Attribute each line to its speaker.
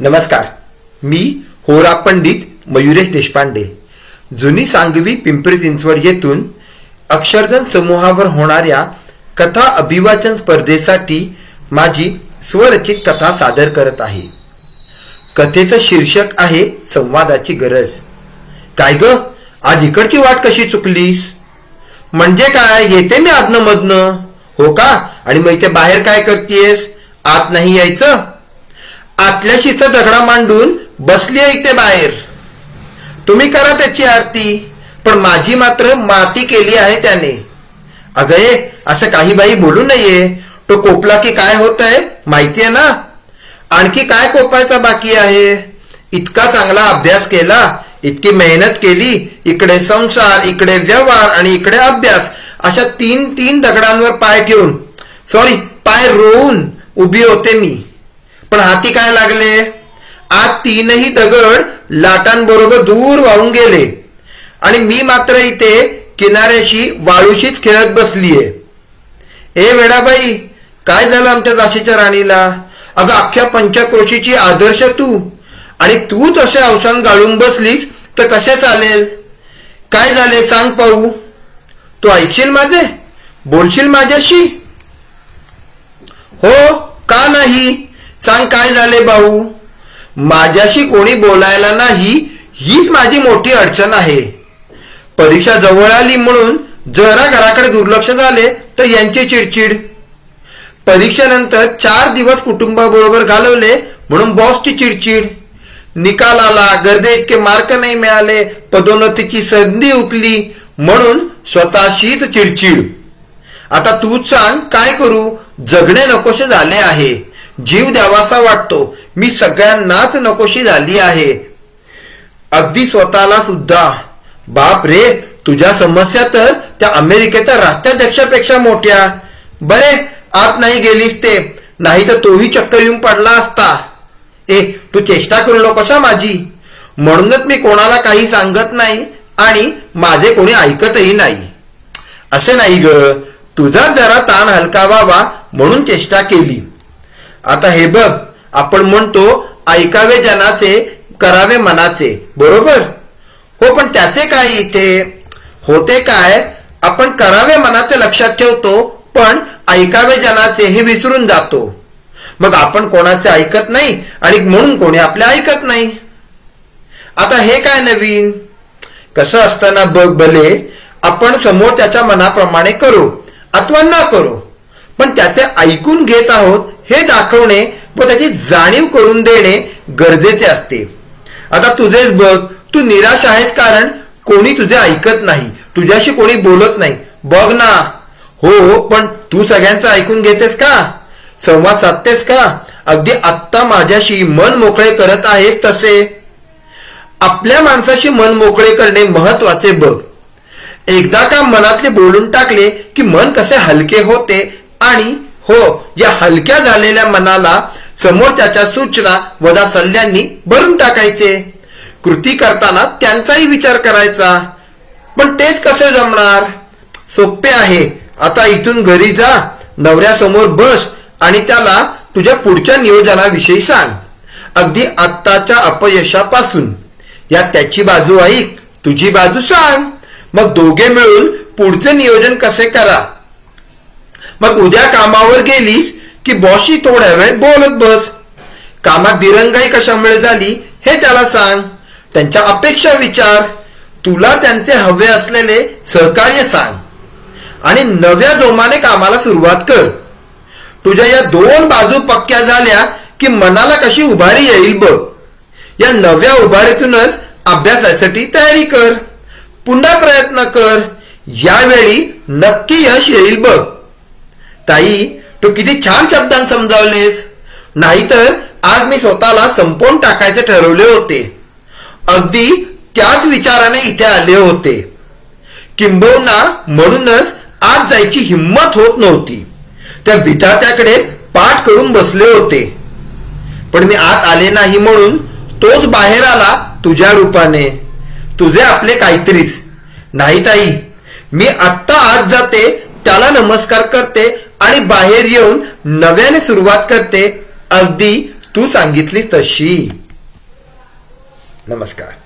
Speaker 1: नमस्कार. मी होरा पंडित मयुरेश देशपांडे. जुनी सांगवी पिंपरी चिंचवड येथून अक्षरधन समूहावर होणाऱ्या कथा अभिवाचन स्पर्धेसाठी माझी स्वरचित कथा सादर करत आहे. कथेचं शीर्षक आहे संवादाची गरज. काय ग? आज इकडची वाट कशी चुकलीस? म्हणजे काय? येते मी आजनं मधनं. हो का? आणि मग इथे बाहेर काय करतेस आत नाही यायचं? आतल्या शिस्त दगडा मांडून बसली आहे इथे बाहेर. तुम्ही करा त्याची आरती पण माझी मात्र माती केली आहे त्याने. अगं ए, असं काही बाई बोलू नये. तो कोपला की काय होत आहे माहितीये ना? आणखी काय कोपायचा बाकी आहे? इतका चांगला अभ्यास केला इतकी मेहनत केली इकडे संसार इकडे व्यवहार आणि इकडे अभ्यास अशा तीन तीन दगडांवर पाय ठेवून सॉरी पाय रोवून उभी होते मी. पण हाती काय लागले? आज तीनही दगड लाटांबरोबर दूर वाहून गेले. आणि मी मात्र इथे किनाऱ्याशी वाळूशीच खेळत बसलीये. ए वेडाबाई काय झालं आमच्या दाशीच्या राणीला? अगं अख्ख्या पंचक्रोशीची आदर्श तू. आणि तूच असे अवसान गाळून बसलीस तर कसे चालेल? काय झाले सांग पाहू. तू ऐकशील माझे? बोलशील माझ्याशी? हो का नाही? सांग काय झाले भाऊ? माझ्याशी कोणी बोलायला नाही हीच माझी मोठी अडचण आहे. परीक्षा जवळ आली म्हणून जरा घराकडे दुर्लक्ष झाले तर यांची चिडचिड. परीक्षेनंतर चार दिवस कुटुंबाबरोबर घालवले म्हणून बॉसची चिडचिड. निकाल आला गर्दे इतके मार्क नाही मिळाले पदोन्नतीची संधी उकली म्हणून स्वतःशीच चिडचिड. आता तूच सांग काय करू? जगणे नकोसे झाले आहे. जीव द्यावासा वाटतो. मी सगळ्यांनाच नकोशी झाली आहे. अगदी स्वतःला सुद्धा. बाप रे तुझ्या समस्या तर त्या अमेरिकेच्या राष्ट्राध्यक्षापेक्षा मोठ्या. बरे आत नाही गेलीस ते. नाही तर तोही चक्कर येऊन पडला असता. ए तू चेष्टा करू नकोसा माझी. म्हणूनच मी कोणाला काही सांगत नाही आणि माझे कोणी ऐकतही नाही. असे नाही ग. तुझा जरा ताण हलका व्हावा म्हणून चेष्टा केली. आता हे बघ आपण म्हणतो ऐकावे जनाचे करावे मनाचे. बरोबर? हो पण त्याचे काय इथे? होते काय? आपण करावे मनाचे लक्षात ठेवतो पण ऐकावे जनाचे हे विसरून जातो. मग आपण कोणाचे ऐकत नाही आणि म्हणून कोणी आपले ऐकत नाही? आता हे काय नवीन? कसं असताना बघ भले आपण समोर त्याच्या मनाप्रमाणे करू अथवा ना करू पण त्याचे ऐकून घेत आहोत हे दाखवणे व त्याची जाणीव करून देणे गरजेचे असते. आता तुझेच बघ तू निराश आहेस कारण कोणी तुझे ऐकत नाही तुझ्याशी कोणी बोलत नाही. बघ ना. हो हो पण तू सगळ्यांचं ऐकून घेतेस का? संवाद साधतेस का? अगदी आत्ता माझ्याशी मन मोकळे करत आहेस तसे? आपल्या माणसाशी मन मोकळे करणे महत्त्वाचे बघ. एकदा का मनातले बोलून टाकले की मन कसे हलके होते आणि हो या हलक्या झालेल्या मनाला समोरच्याच्या सूचना वदा सल्ल्यांनी भरून टाकायचे. कृती करताना त्यांचाही विचार करायचा. पण तेच कसे जमणार? सोपे आहे. आता इथून घरी जा नवऱ्यासमोर बस आणि त्याला तुझ्या पुढच्या नियोजनाविषयी सांग. अगदी आत्ताच्या अपयशापासून. या त्याची बाजू ऐक तुझी बाजू सांग. मग दोघे मिळून पुढचे नियोजन कसे करा? मग उद्या कामावर गेलीस की बॉशी थोड्या वेळ बोलत बस. कामात दिरंगाई कशामुळे झाली हे त्याला सांग. त्यांच्या अपेक्षा विचार. तुला त्यांचे हवे असलेले सहकार्य सांग. आणि नव्या जोमाने कामाला सुरुवात कर. तुझ्या या दोन बाजू पक्क्या झाल्या की मनाला कशी उभारी येईल बघ. या नव्या उभारीतूनच अभ्यासासाठी तयारी कर. पुन्हा प्रयत्न कर. यावेळी नक्की यश येईल बघ. ताई तू किती छान शब्दांत समजावलेस. नाहीतर आज मी स्वतःला संपवून टाकायचे ठरवले होते. अगदी त्याच विचाराने इथे आले होते. किंबहुना म्हणूनच आज जायची हिंमत होत नव्हती. त्या विधात्याकडेच पाठ करून बसले होते. पण मी आत आले नाही म्हणून तोच बाहेर आला तुझ्या रूपाने. तुझे आपले काहीतरीच. नाही ताई मी आत्ता आत जाते त्याला नमस्कार करते आणि बाहेर येऊन नव्याने सुरुवात करते. अगदी तू सांगितलीस तशी. नमस्कार.